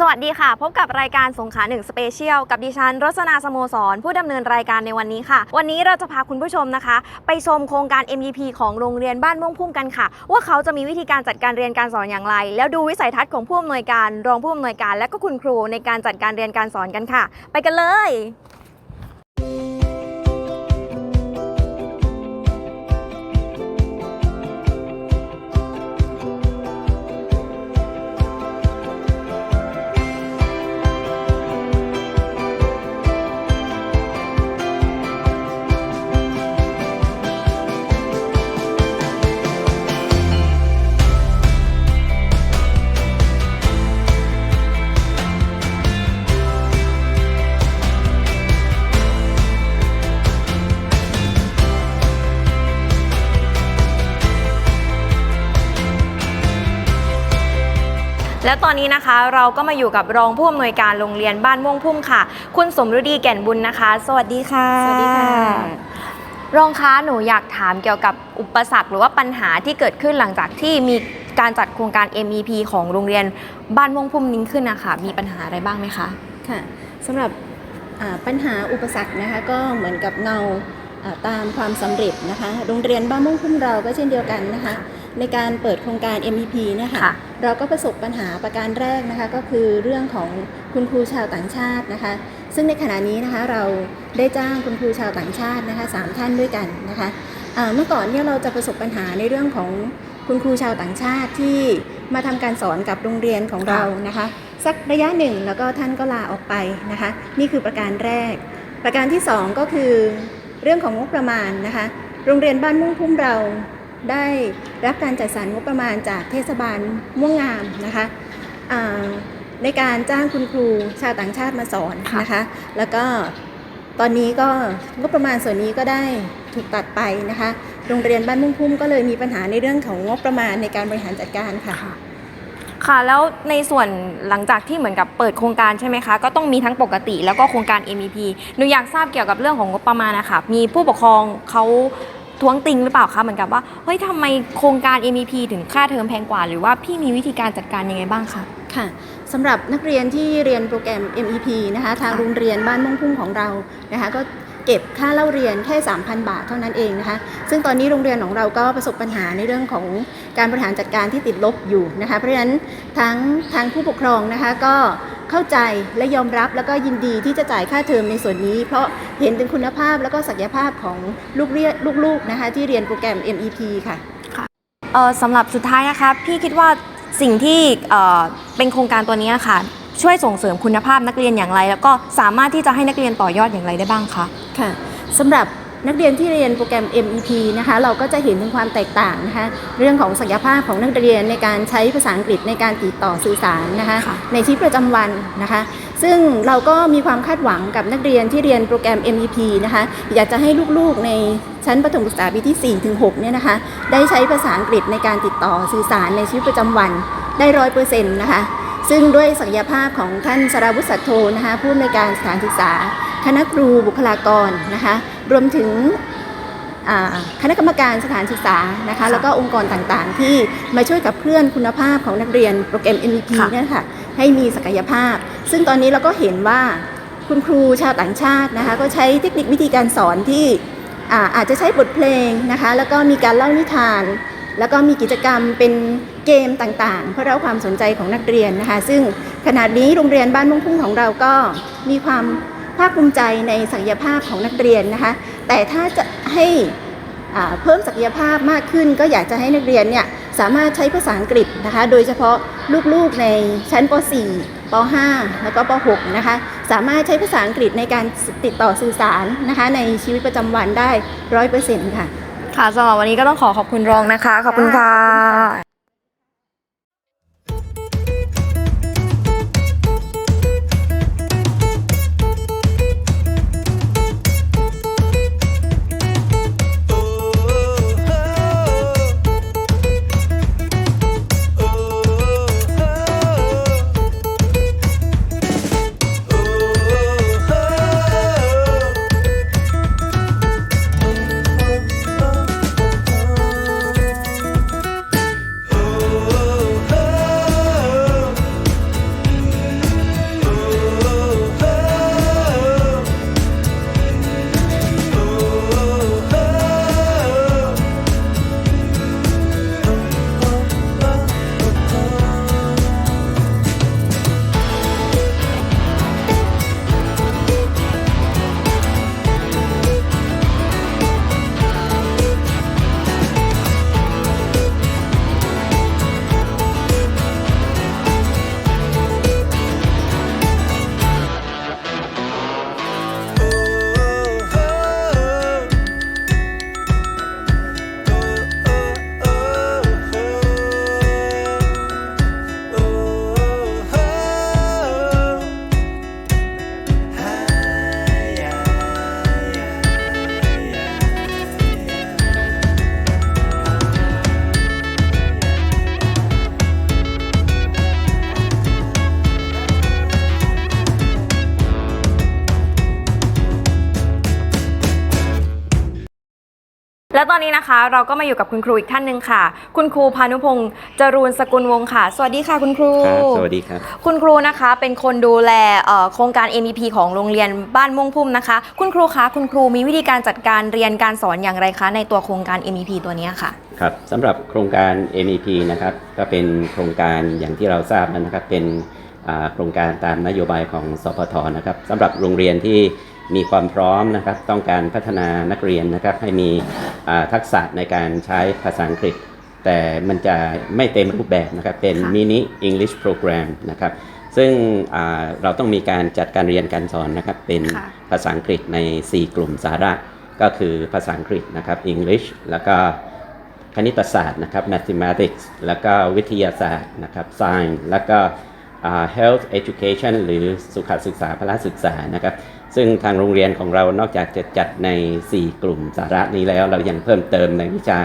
สวัสดีค่ะ พบกับรายการสงขาหนึ่งสเปเชียลกับดิฉันรสนาสโมสร ผู้ดำเนินรายการในวันนี้ค่ะ วันนี้เราจะพาคุณผู้ชมนะคะ ไปชมโครงการ MEP ของโรงเรียนบ้านม่วงพุ่มกันค่ะ ว่าเขาจะมีวิธีการจัดการเรียนการสอนอย่างไร แล้วดูวิสัยทัศน์ของผู้อำนวยการรองผู้อำนวยการ และก็คุณครูในการจัดการเรียนการสอนกันค่ะ ไปกันเลย แล้วตอนนี้นะคะเราก็มาอยู่กับรองผู้อำนวยการโรงเรียนบ้านม่วงพุ่มค่ะ คุณสมฤดีแก่นบุญนะคะ สวัสดีค่ะ สวัสดีค่ะ รองคะหนูอยากถามเกี่ยวกับอุปสรรคหรือว่าปัญหาที่เกิดขึ้นหลังจากที่มีการจัดโครงการ MEP ของโรงเรียนบ้านม่วงพุ่มนี้ขึ้นนะคะมีปัญหาอะไรบ้างไหมคะ ค่ะสำหรับอ่าปัญหาอุปสรรคนะคะก็เหมือนกับเงาอ่าตามความสำเร็จนะคะ โรงเรียนบ้านมุ่งพุ่มเราก็เช่นเดียวกันนะคะ ในการเปิดโครงการ MEP เนี่ยค่ะค่ะ เราก็ประสบปัญหาประการแรกนะคะก็คือเรื่องของคุณครูชาวต่างชาตินะคะ ซึ่งในขณะนี้นะคะเราได้จ้างคุณครูชาวต่างชาตินะคะสามท่านด้วยกันนะคะอ่าเมื่อก่อนเนี่ยเราจะประสบปัญหาในเรื่องของคุณครูชาวต่างชาติที่มาทำการสอนกับโรงเรียนของเรานะคะ สักระยะหนึ่งแล้วก็ท่านก็ลาออกไปนะคะ นี่คือประการแรก ประการที่สองก็คือเรื่องของงบประมาณนะคะ โรงเรียนบ้านม่วงพุ่มเรา ได้รับการจัดสรรงบประมาณจากเทศบาลม่วงงามนะคะอ่าในการจ้างคุณครูชาวต่างชาติมาสอนค่ะนะคะ แล้วก็ตอนนี้ก็งบประมาณส่วนนี้ก็ได้ถูกตัดไปนะคะ โรงเรียนบ้านมุ่งพุ่มก็เลยมีปัญหาในเรื่องของงบประมาณในการบริหารจัดการค่ะ ค่ะ แล้วในส่วนหลังจากที่เหมือนกับเปิดโครงการใช่ไหมคะ ก็ต้องมีทั้งปกติแล้วก็โครงการ MEP หนูอยากทราบเกี่ยวกับเรื่องของงบประมาณนะคะ มีผู้ปกครองเขา ท้วงติงหรือเปล่าคะเหมือนกับว่าเฮ้ยทำไมโครงการ MEP ถึงค่าเทอมแพงกว่า หรือว่าพี่มีวิธีการจัดการยังไงบ้างคะค่ะสำหรับนักเรียนที่เรียนโปรแกรม MEP นะคะทางค่ะโรงเรียนบ้านม่วงพุ่งของเรานะคะก็เก็บค่าเล่าเรียนแค่ 3,000 บาทเท่านั้นเองนะคะ ซึ่งตอนนี้โรงเรียนของเราก็ประสบปัญหาในเรื่องของการบริหารจัดการที่ติดลบอยู่นะคะ เพราะฉะนั้นทั้งทางผู้ปกครองนะคะก็ เข้าใจและยอมรับแล้วก็ยินดีที่จะจ่ายค่าเทอมในส่วนนี้ เพราะเห็นถึงคุณภาพแล้วก็ศักยภาพของลูกเรียนลูกๆนะคะที่เรียนโปรแกรม MEP ค่ะเออสำหรับสุดท้ายนะคะพี่คิดว่าสิ่งที่เอ่อเป็นโครงการตัวนี้ค่ะช่วยส่งเสริมคุณภาพนักเรียนอย่างไร แล้วก็สามารถที่จะให้นักเรียนต่อยอดอย่างไรได้บ้างคะค่ะสำหรับ นักเรียนที่เรียนโปรแกรม MEP นะคะ เราก็จะเห็นถึงความแตกต่างนะคะ เรื่องของศักยภาพของนักเรียนในการใช้ภาษาอังกฤษในการติดต่อสื่อสารนะคะค่ะในชีวิตประจำวันนะคะ ซึ่งเราก็มีความคาดหวังกับนักเรียนที่เรียนโปรแกรม MEP นะคะ อยากจะให้ลูกๆในชั้นประถมศึกษาปีที่4ถึง6เนี่ยนะคะ ได้ใช้ภาษาอังกฤษในการติดต่อสื่อสารในชีวิตประจำวันได้ร้อยเปอร์เซ็นต์นะคะซึ่งด้วยศักยภาพของท่านสราวุฒิสัตโธนะคะผู้อำนวยการสถานศึกษา คณะครูบุคลากรนะคะ รวมถึงอ่าคณะกรรมการสถานศึกษานะคะแล้วก็องค์กรต่างๆ ที่มาช่วยกับเพื่อนคุณภาพของนักเรียนโปรแกรม MEP ค่ะเนี่ยค่ะให้มีศักยภาพ ซึ่งตอนนี้เราก็เห็นว่าคุณครูชาวต่างชาตินะคะก็ใช้เทคนิควิธีการสอนที่อ่าอาจจะใช้บทเพลงนะคะแล้วก็มีการเล่านิทาน แล้วก็มีกิจกรรมเป็นเกมต่างๆ เพื่อเร้าความสนใจของนักเรียนนะคะ ซึ่งขณะนี้โรงเรียนบ้านมุ่งพุ่งของเราก็มีความ ภาคภูมิใจในศักยภาพของนักเรียนนะคะ แต่ถ้าจะให้เพิ่มศักยภาพมากขึ้น ก็อยากจะให้นักเรียนเนี่ยสามารถใช้ภาษาอังกฤษนะคะ โดยเฉพาะลูกๆในชั้นป .4 ป .5 แล้วก็ป .6 นะคะ สามารถใช้ภาษาอังกฤษในการติดต่อสื่อสารนะคะ ในชีวิตประจำวันได้ร้อยเปอร์เซ็นต์ค่ะ ค่ะสำหรับวันนี้ก็ต้องขอขอบคุณรองนะคะ ขอบคุณค่ะ อนนี้นะคะ เราก็มาอยู่กับคุณครูอีกท่านหนึ่งค่ะ คุณครูพานุพงศ์จรูนสกุลวงศ์ค่ะ สวัสดีค่ะคุณครู ครับสวัสดีครับ คุณครูนะคะเป็นคนดูแลเอ่อโครงการ MEP ของโรงเรียนบ้านม่วงพุ่มนะคะ คุณครูคะคุณครูมีวิธีการจัดการเรียนการสอนอย่างไรคะ ในตัวโครงการ MEP ตัวเนี้ยค่ะ ครับสำหรับโครงการ MEP นะครับก็เป็นโครงการอย่างที่เราทราบนะครับเป็นอ่าโครงการตามนโยบายของสพทนะครับสำหรับโรงเรียนที่ มีความพร้อมนะครับ ต้องการพัฒนานักเรียนนะครับ ให้มีอ่าทักษะในการใช้ภาษาอังกฤษ แต่มันจะไม่เต็มรูปแบบนะครับ เป็นค่ะมินิ English Program นะครับ ซึ่งอ่าเราต้องมีการจัดการเรียนการสอนนะครับ เป็นค่ะภาษาอังกฤษใน 4 กลุ่มสาระ ก็คือภาษาอังกฤษนะครับ English แล้วก็คณิตศาสตร์นะครับ mathematics แล้วก็วิทยาศาสตร์นะครับ science แล้วก็อ่า health education หรือสุขศึกษาพละศึกษานะครับ ซึ่งทางโรงเรียนของเรานอกจากจะจัดใน 4 กลุ่มสาระนี้แล้ว เรายังเพิ่มเติมในวิชา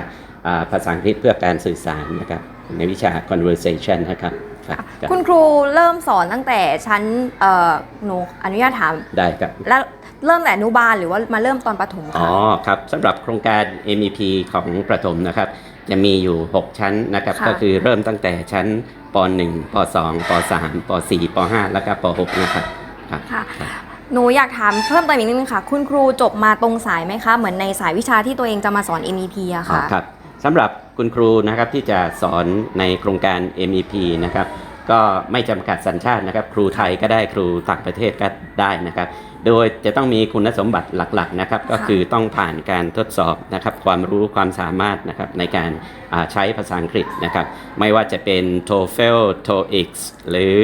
อ่าภาษาอังกฤษเพื่อการสื่อสารนะครับในวิชา conversation นะครับครับครับคุณครูเริ่มสอนตั้งแต่ชั้นเอ่อหนูอนุญาตถามได้ครับแล้วเริ่มแต่อนุบาลหรือว่ามาเริ่มตอนประถมอ๋คะอครับสำหรับโครงการ MEP ของประถมนะครับ จะมีอยู่ 6 ชั้นนะครับค่ะก็คือเริ่มตั้งแต่ชั้นป .1 ป .2 ป .3 ป .4 ป .5 แล้วก็ป .6 นะครับครับค่ะครับ หนูอยากถามเพิ่มเติมอีกนิดนึงค่ะ คุณครูจบมาตรงสายไหมคะ เหมือนในสายวิชาที่ตัวเองจะมาสอน MEP อะอ๋อค่ะ ครับสำหรับคุณครูนะครับที่จะสอนในโครงการ MEP นะครับก็ไม่จำกัดสัญชาตินะครับ ครูไทยก็ได้ครูต่างประเทศก็ได้นะครับ โดยจะต้องมีคุณสมบัติหลักๆนะครับ ก็คือต้องผ่านการทดสอบนะครับ ความรู้ความสามารถนะครับในการอ่าใช้ภาษาอังกฤษนะครับ ไม่ว่าจะเป็น TOEFL TOEIC หรือ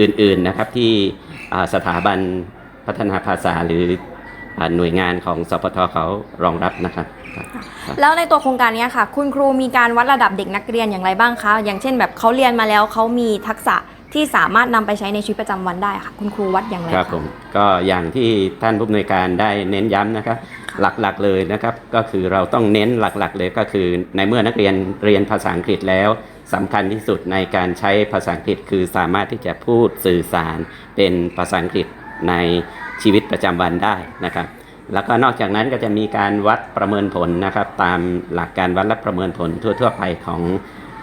อื่นๆนะครับที่อ่าสถาบัน พัฒนาภาษาหรืออ่าหน่วยงานของสพทเขารองรับนะครับครับแล้วในตัวโครงการเนี้ยค่ะ คุณครูมีการวัดระดับเด็กนักเรียนอย่างไรบ้างคะ อย่างเช่นแบบเขาเรียนมาแล้วเขามีทักษะที่สามารถนำไปใช้ในชีวิตประจำวันได้ค่ะ คุณครูวัดอย่างไรครับคะผมก็อย่างที่ท่านผู้อำนวยการได้เน้นย้ำนะครับ หลักๆเลยนะครับ ก็คือเราต้องเน้นหลักๆเลยก็คือ ในเมื่อนักเรียนเรียนภาษาอังกฤษแล้วสำคัญที่สุดในการใช้ภาษาอังกฤษ คือสามารถที่จะพูดสื่อสารเป็นภาษาอังกฤษ ในชีวิตประจำวันได้นะครับ แล้วก็นอกจากนั้นก็จะมีการวัดประเมินผลนะครับ ตามหลักการวัดและประเมินผลทั่ว ๆ ไปของ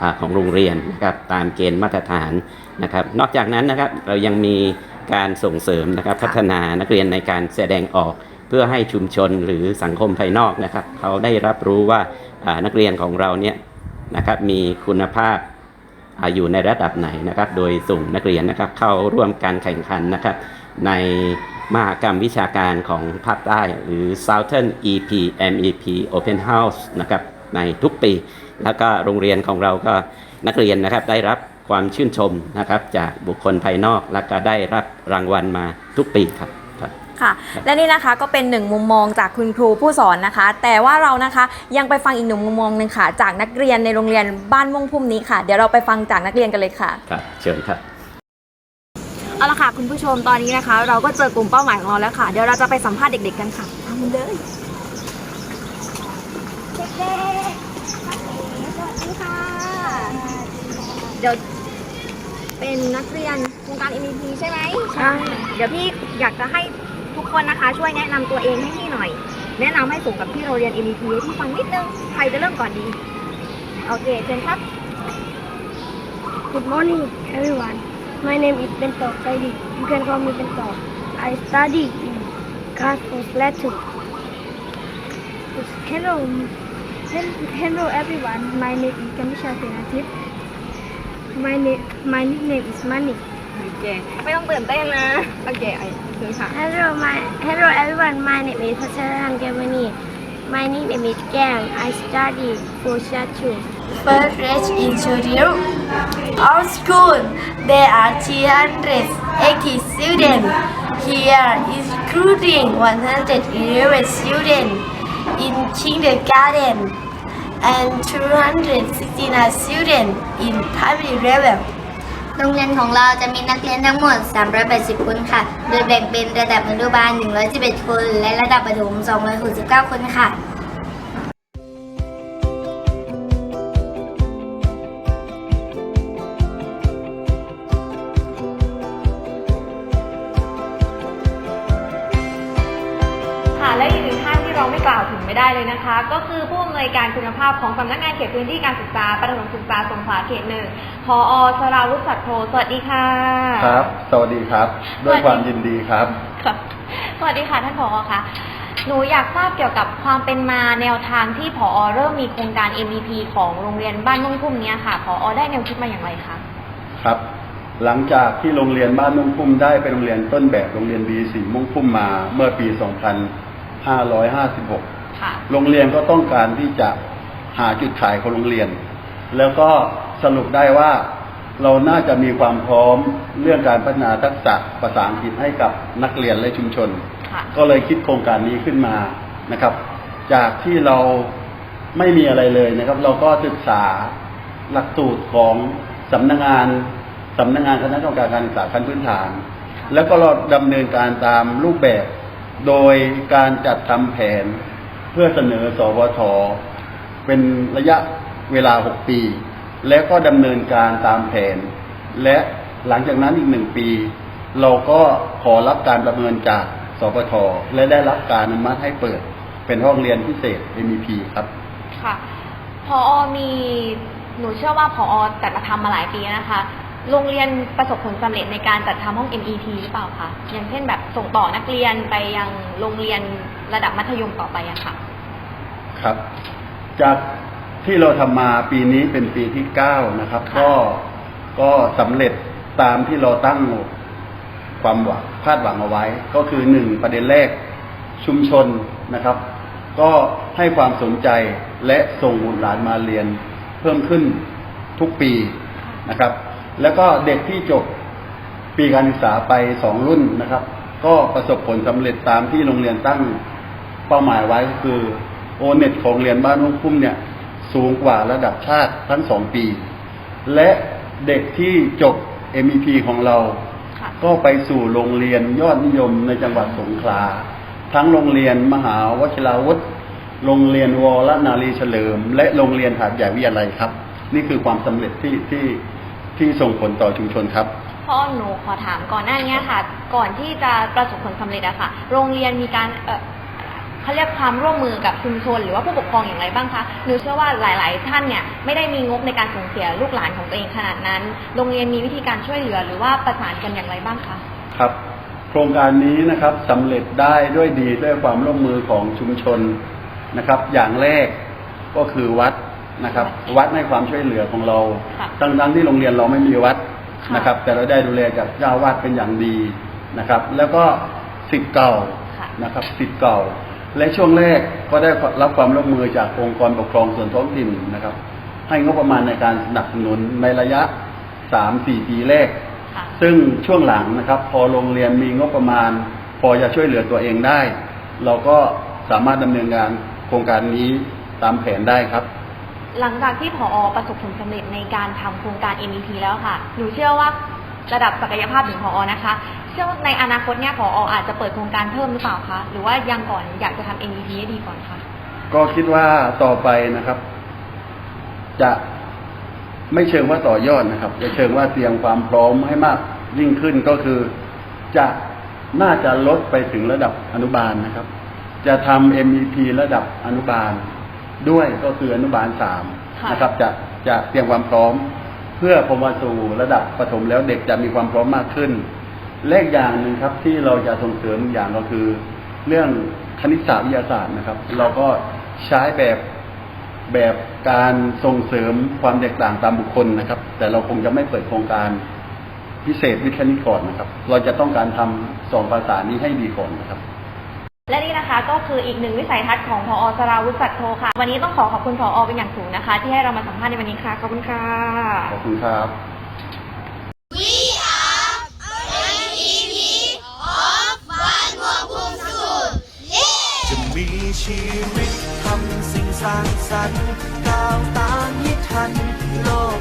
อาของโรงเรียนนะครับตามเกณฑ์มาตรฐานนะครับ นอกจากนั้นนะครับเรายังมีการส่งเสริมนะครับพัฒนานักเรียนในการแสดงออกเพื่อให้ชุมชนหรือสังคมภายนอกนะครับ เขาได้รับรู้ว่าอ่านักเรียนของเราเนี่ยนะครับมีคุณภาพอาอยู่ในระดับไหนนะครับ โดยส่งนักเรียนนะครับเข้าร่วมการแข่งขันนะครับ ในมหกรรมวิชาการของภาคใต้ หรือ Southern EP MEP Open House นะครับในทุกปี แล้วก็โรงเรียนของเราก็นักเรียนนะครับได้รับความชื่นชมนะครับจากบุคคลภายนอกแล้วก็ได้รับรางวัลมาทุกปีครับครับค่ะและนี่นะคะก็เป็นหนึ่งมุมมองจากคุณครูผู้สอนนะคะ แต่ว่าเรานะคะยังไปฟังอีกหนึ่งมุมมองหนึ่งค่ะ จากนักเรียนในโรงเรียนบ้านม่วงพุ่มนี้ค่ะ เดี๋ยวเราไปฟังจากนักเรียนกันเลยค่ะครับเชิญครับ เอาละค่ะ คุณผู้ชมตอนนี้นะคะ เราก็เจอกลุ่มเป้าหมายของเราแล้วค่ะ เดี๋ยวเราจะไปสัมภาษณ์เด็ก ๆ กันค่ะตามมาเลยเด็กๆสวัสดีค่ะเดี๋ยวเป็นนักเรียนโครงการ MEP ใช่ไหมใช่เดี๋ยวพี่อยากจะให้ทุกคนนะคะ ช่วยแนะนำตัวเองให้พี่หน่อย แนะนำให้สมกับที่เราเรียน MEP ให้พี่ฟังนิดนึงใครจะเริ่มก่อนดีโอเคเชิญครับ Good morning, everyone. My name is Bento Saidi. You can call me Bento. I study in class of Latin. Hello, hel- hello everyone. My name is Kamisha Senatif. My name, my nickname is Mani. โอเคไม่ต้องตื่นเต้นนะ โอเคไอ้คือค่ะ Hello, my hello everyone. My name is Pacharan Germany. My nickname is Gang. I study for Shatu. First grade in Studio. Our school, there are 380 students. Here, including 111 students in kindergarten and 269 students in primary level. โรงเรียนของเราจะมีนักเรียนทั้งหมด 380 คนค่ะ โดยแบ่งเป็นระดับอนุบาล 111 คน และระดับประถม 269 คนค่ะ เลยนะคะ ก็คือผู้อำนวยการคุณภาพของสำนักงานเขตพื้นที่การศึกษาประถมศึกษาสงขลาเขตหนึ่งพอสราวุฒิสัตโธสวัสดีค่ะ ครับ สวัสดีครับ ด้วยความยินดีครับค่ะสวัสดีค่ะท่านผอค่ะหนูอยากทราบเกี่ยวกับความเป็นมาแนวทางที่ผอเริ่มมีโครงการ MVP ของโรงเรียนบ้านม่วงพุ่มเนี้ยค่ะผอได้แนวคิดมาอย่างไรคะครับ หลังจากที่โรงเรียนบ้านมุ่งพุ่มได้เป็นโรงเรียนต้นแบบโรงเรียน B4 มุ่งพุ่มมาเมื่อปี 2556ค่ะ โรงเรียนก็ต้องการที่จะหาจุดขายของโรงเรียน แล้วก็สรุปได้ว่าเราน่าจะมีความพร้อมเรื่องการพัฒนาทักษะภาษาอังกฤษให้กับนักเรียนและชุมชนค่ะก็เลยคิดโครงการนี้ขึ้นมานะครับ จากที่เราไม่มีอะไรเลยนะครับ เราก็ศึกษาหลักสูตรของสำนักงานสำนักงานคณะกรรมการการศึกษาขั้นพื้นฐาน แล้วก็เราดำเนินการตามรูปแบบ โดยการจัดทำแผน เพื่อเสนอสวทเป็นระยะเวลา 6 ปี และก็ดำเนินการตามแผน และหลังจากนั้นอีกหนึ่งปี เราก็ขอรับการประเมินจากสปทและได้รับการอนุมัติให้เปิด เป็นห้องเรียนพิเศษ MEP ครับ ค่ะพอมีหนูเชื่อว่าพอจัดทำมาหลายปีนะคะ โรงเรียนประสบผลสำเร็จในการจัดทำห้อง MEP หรือเปล่าคะ อย่างเช่นแบบส่งต่อนักเรียนไปยังโรงเรียน ระดับมัธยมต่อไปอะค่ะ ครับ จากที่เราทำมาปีนี้เป็นปีที่เก้านะครับค่ะก็ก็สำเร็จตามที่เราตั้งความหวังคาดหวังเอาไว้ ก็คือหนึ่งประเด็นแรกชุมชนนะครับ ก็ให้ความสนใจและส่งบุตรหลานมาเรียนเพิ่มขึ้นทุกปีนะครับ แล้วก็เด็กที่จบปีการศึกษาไปสองรุ่นนะครับ ก็ประสบผลสำเร็จตามที่โรงเรียนตั้ง เป้าหมายไว้ก็คือโอเน็ตของเรียนบ้านนุ่งพุ่มเนี่ย สูงกว่าระดับชาติทั้งสองปี และเด็กที่จบ MEP ของเราค่ะก็ไปสู่โรงเรียนยอดนิยมในจังหวัดสงขลา ทั้งโรงเรียนมหาวชิราวุธโรงเรียนวรนารีเฉลิม และโรงเรียนหาดใหญ่วิทยาลัยครับ นี่คือความสำเร็จที่ที่ที่ส่งผลต่อชุมชนครับพ่อหนูขอถามก่อนหน้านี้ค่ะ ก่อนที่จะประสบผลสำเร็จอะค่ะ โรงเรียนมีการ เออเขาเรียกความร่วมมือกับชุมชน หรือว่าผู้ปกครองอย่างไรบ้างคะหนูเชื่อว่าหลาย ๆ ท่านเนี่ยไม่ได้มีงบในการส่งเสียลูกหลานของตัวเองขนาดนั้น โรงเรียนมีวิธีการช่วยเหลือ หรือว่าประสานกันอย่างไรบ้างคะครับโครงการนี้นะครับสำเร็จได้ด้วยดีด้วยความร่วมมือของชุมชนนะครับ อย่างแรกก็คือวัดนะครับ วัดให้ความช่วยเหลือของเราค่ะทั้งทั้งที่โรงเรียนเราไม่มีวัดค่ะนะครับ แต่เราได้ดูแลจากเจ้าวาดเป็นอย่างดีนะครับ แล้วก็สิทธิ์เก่าค่ะนะครับสิทธิ์เก่า และช่วงแรกก็ได้รับความร่วมมือจากองค์กรปกครองส่วนท้องถิ่นนะครับ ให้งบประมาณในการสนับสนุนในระยะ3-4ปีแรกค่ะซึ่งช่วงหลังนะครับ พอโรงเรียนมีงบประมาณ พอจะช่วยเหลือตัวเองได้ เราก็สามารถดำเนินงานโครงการนี้ตามแผนได้ครับ หลังจากที่ผอประสบผลสำเร็จในการทำโครงการ MEP แล้วค่ะหนูเชื่อว่า ระดับศักยภาพถึงผอนะคะเชื่อว่าในอนาคตเนี่ยผออาจจะเปิดโครงการเพิ่มหรือเปล่าคะหรือว่ายังก่อนอยากจะทำ MEP ให้ดีก่อนคะก็คิดว่าต่อไปนะครับ จะไม่เชิงว่าต่อยอดนะครับ จะเชิงว่าเตรียมความพร้อมให้มากยิ่งขึ้นก็คือจะน่าจะลดไปถึงระดับอนุบาลนะครับ จะทำ MEP ระดับอนุบาล ด้วยก็คืออนุบาลสามค่ะนะครับ จะจะเตรียมความพร้อม เพื่อพอมาสู่ระดับประถมแล้วเด็กจะมีความพร้อมมากขึ้นเลขอย่างหนึ่งครับที่เราจะส่งเสริมอย่างก็คือ เรื่องคณิตศาสตร์วิทยาศาสตร์นะครับ เราก็ใช้แบบแบบการส่งเสริมความแตกต่างตามบุคคลนะครับ แต่เราคงจะไม่เปิดโครงการพิเศษวิทย์คณิตก่อนนะครับ เราจะต้องการทำสองภาษานี้ให้ดีก่อนนะครับ และนี่นะคะก็คืออีกหนึ่งวิสัยทัศน์ของพอสราวุฒิสัตโธค่ะ วันนี้ต้องขอขอบคุณพอเป็นอย่างสูงนะคะ ที่ให้เรามาสัมภาษณ์ในวันนี้ค่ะ ขอบคุณค่ะ ขอบคุณครับจะมีชีวิตทำสิ่งสร้างสรรค์ก้าวตามให้ทัน โลก